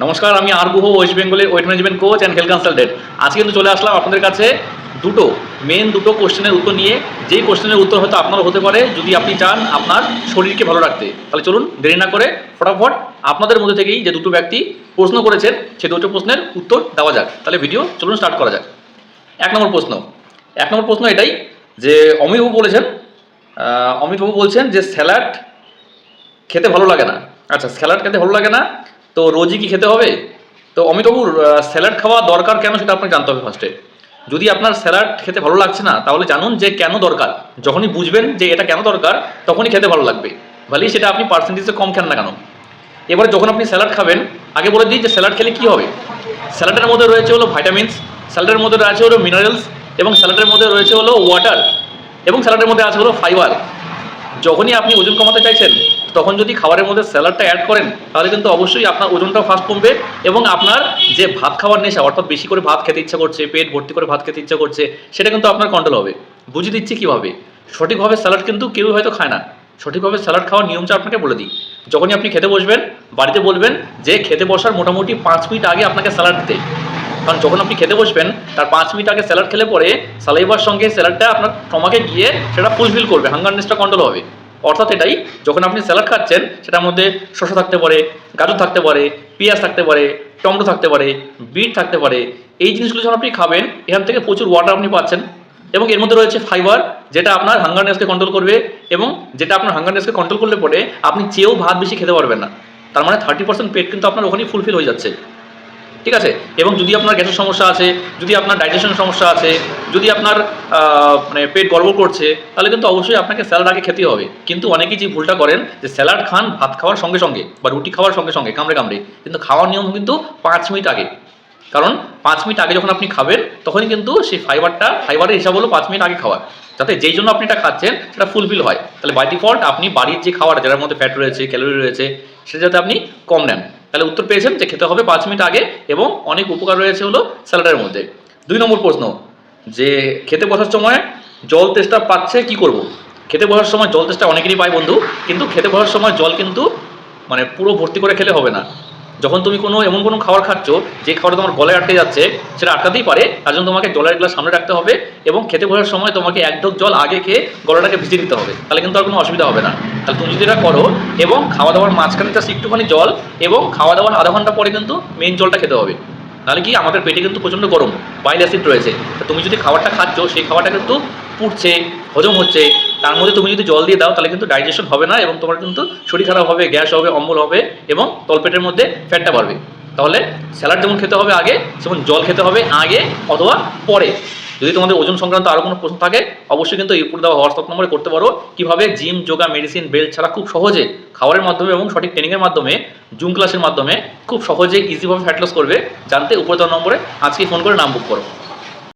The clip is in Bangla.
নমস্কার, আমি আর গুহ ওয়েস্ট বেঙ্গলের weight management coach and health consultant আজকে কিন্তু চলে আসলাম আপনাদের কাছে দুটো মেন দুটো কোশ্চেনের উত্তর নিয়ে। যেই কোশ্চেনের উত্তর হয়তো আপনার হতে পারে, যদি আপনি চান আপনার শরীরকে ভালো রাখতে। তাহলে চলুন, দেরি না করে ফটাফট আপনাদের মধ্যে থেকেই যে দুটো ব্যক্তি প্রশ্ন করেছেন সেই দুটো প্রশ্নের উত্তর দেওয়া যাক। তাহলে ভিডিও চলুন স্টার্ট করা যাক। এক নম্বর প্রশ্ন। এক নম্বর প্রশ্ন এটাই যে অমিতবাবু বলেছেন অমিতবাবু বলছেন যে স্যালাড খেতে ভালো লাগে না। আচ্ছা স্যালাড খেতে ভালো লাগে না তো রোজই কি খেতে হবে? তো অমিতবাবুর স্যালাড খাওয়া দরকার কেন সেটা আপনাকে জানতে হবে ফার্স্টে যদি আপনার স্যালাড খেতে ভালো লাগছে না, তাহলে জানুন যে কেন দরকার। যখনই বুঝবেন যে এটা কেন দরকার, তখনই খেতে ভালো লাগবে। ভালেই সেটা আপনি পার্সেন্টেজে কম খান না কেন। এবারে যখন আপনি স্যালাড খাবেন, আগে বলে দিই যে স্যালাড খেলে কি হবে? স্যালাডের মধ্যে রয়েছে হলো ভাইটামিনস স্যালাডের মধ্যে রয়েছে হলো মিনারেলস এবং স্যালাডের মধ্যে রয়েছে হলো ওয়াটার এবং স্যালাডের মধ্যে আছে হলো ফাইবার যখনই আপনি ওজন কমাতে চাইছেন তখন যদি খাবারের মধ্যে স্যালাডটা অ্যাড করেন, তাহলে কিন্তু অবশ্যই আপনার ওজনটাও ফাস্ট কমবে এবং আপনার যে ভাত খাওয়ার নেশা, অর্থাৎ বেশি করে ভাত খেতে ইচ্ছা করছে, পেট ভর্তি করে ভাত খেতে ইচ্ছা করছে, সেটা কিন্তু আপনার কন্ট্রোল হবে। বুঝিয়ে দিচ্ছি কীভাবে? সঠিকভাবে স্যালাড কিন্তু কেউ হয়তো খায় না। সঠিকভাবে স্যালাড খাওয়ার নিয়মটা আপনাকে বলে দিই। যখনই আপনি খেতে বসবেন, বাড়িতে বলবেন যে খেতে বসার মোটামুটি পাঁচ মিনিট আগে আপনাকে স্যালাড দিতে। কারণ যখন আপনি খেতে বসবেন, তার পাঁচ মিনিট আগে স্যালাড খেলে পরে সালাইবার সঙ্গে স্যালাডটা আপনার টমাকে গিয়ে সেটা ফুলফিল করবে হাঙ্গারনেসটা কন্ট্রোল হবে। অর্থাৎ এটাই, যখন আপনি স্যালাড খাচ্ছেন, সেটার মধ্যে শসা থাকতে পারে, গাজর থাকতে পারে, পেঁয়াজ থাকতে পারে, টমেটো থাকতে পারে, বিট থাকতে পারে, এই জিনিসগুলো যখন আপনি খাবেন, এখান থেকে প্রচুর ওয়াটার আপনি পাচ্ছেন এবং এর মধ্যে রয়েছে ফাইবার যেটা আপনার হাঙ্গারনেসকে কন্ট্রোল করবে এবং যেটা আপনার হাঙ্গারনেসকে কন্ট্রোল করলে পরে আপনি চেয়েও ভাত বেশি খেতে পারবেন না। তার মানে থার্টি পার্সেন্ট পেট কিন্তু আপনার ওখানেই ফুলফিল হয়ে যাচ্ছে। ঠিক আছে? এবং যদি আপনার গ্যাসের সমস্যা আছে, যদি আপনার ডাইজেশন সমস্যা আছে, যদি আপনার মানে পেট গড়বড় করছে, তাহলে কিন্তু অবশ্যই আপনাকে স্যালাড আগে খেতে হবে। কিন্তু অনেকেই যে ভুলটা করেন, যে স্যালাড খান ভাত খাওয়ার সঙ্গে সঙ্গে বা রুটি খাওয়ার সঙ্গে সঙ্গে, কামড়ে কামড়ে, কিন্তু খাওয়ার নিয়ম কিন্তু পাঁচ মিনিট আগে। কারণ পাঁচ মিনিট আগে যখন আপনি খাবেন, তখনই কিন্তু সেই ফাইবারটা ফাইবারের হিসাব হলো পাঁচ মিনিট আগে খাওয়া। যাতে যেই জন্য আপনি এটা খাচ্ছেন, সেটা ফুলফিল হয়। তাহলে বাই ডিফল্ট আপনি বাড়ির যে খাবার, যার মধ্যে ফ্যাট রয়েছে ক্যালোরি রয়েছে, সেটা যাতে আপনি কম নেন। তাহলে উত্তর পেয়েছেন যে খেতে হবে পাঁচ মিনিট আগে এবং অনেক উপকার রয়েছে হলো স্যালাডের মধ্যে। দুই নম্বর প্রশ্ন, যে খেতে বসার সময় জল তেষ্টা পাচ্ছে কি করব? খেতে বসার সময় জল তেষ্টা অনেকেরই পায় বন্ধু, কিন্তু খেতে বসার সময় জল কিন্তু মানে পুরো ভর্তি করে খেলে হবে না। যখন তুমি কোনো এমন কোনো খাবার খাচ্ছ, যে খাবারটা তোমার গলায় আটকে যাচ্ছে, সেটা আটকাতেই পারে, তার জন্য তোমাকে জলের গ্লাস সামনে রাখতে হবে এবং খেতে বসার সময় তোমাকে এক ঢোক জল আগে খেয়ে গলাটাকে ভিজিয়ে দিতে হবে। তাহলে কিন্তু আর কোনো অসুবিধা হবে না। তাহলে তুমি যদি এটা করো এবং খাওয়া দাওয়ার মাঝখানে জাস্ট একটুখানি জল এবং খাওয়া দাওয়ার আধা ঘণ্টা পরে কিন্তু মেন জলটা খেতে হবে। তাহলে কি আমাদের পেটে কিন্তু প্রচণ্ড গরম বাইল অ্যাসিড রয়েছে। তুমি যদি খাবারটা খাচ্ছ, সেই খাবারটা কিন্তু পুড়ছে, হজম হচ্ছে তার মধ্যে তুমি যদি জল দিয়ে দাও, তাহলে কিন্তু ডাইজেশন হবে না এবং তোমার কিন্তু শরীর খারাপ হবে, গ্যাস হবে, অম্বল হবে এবং তলপেটের মধ্যে ফ্যাটটা বাড়বে। তাহলে স্যালাড যেমন খেতে হবে আগে, সেমন জল খেতে হবে আগে অথবা পরে। যদি তোমাদের ওজন সংক্রান্ত আরও কোনো প্রশ্ন থাকে, অবশ্যই কিন্তু এই উপর দেওয়া হোয়াটসঅ্যাপ নম্বরে করতে পারো। কীভাবে জিম যোগা মেডিসিন বেল্ট ছাড়া খুব সহজে খাবারের মাধ্যমে এবং সঠিক ট্রেনিংয়ের মাধ্যমে জুম ক্লাসের মাধ্যমে খুব সহজে ইজিভাবে ফ্যাট লস করবে। জানতে উপর দেওয়া নম্বরে আজকে ফোন করে নাম বুক করো।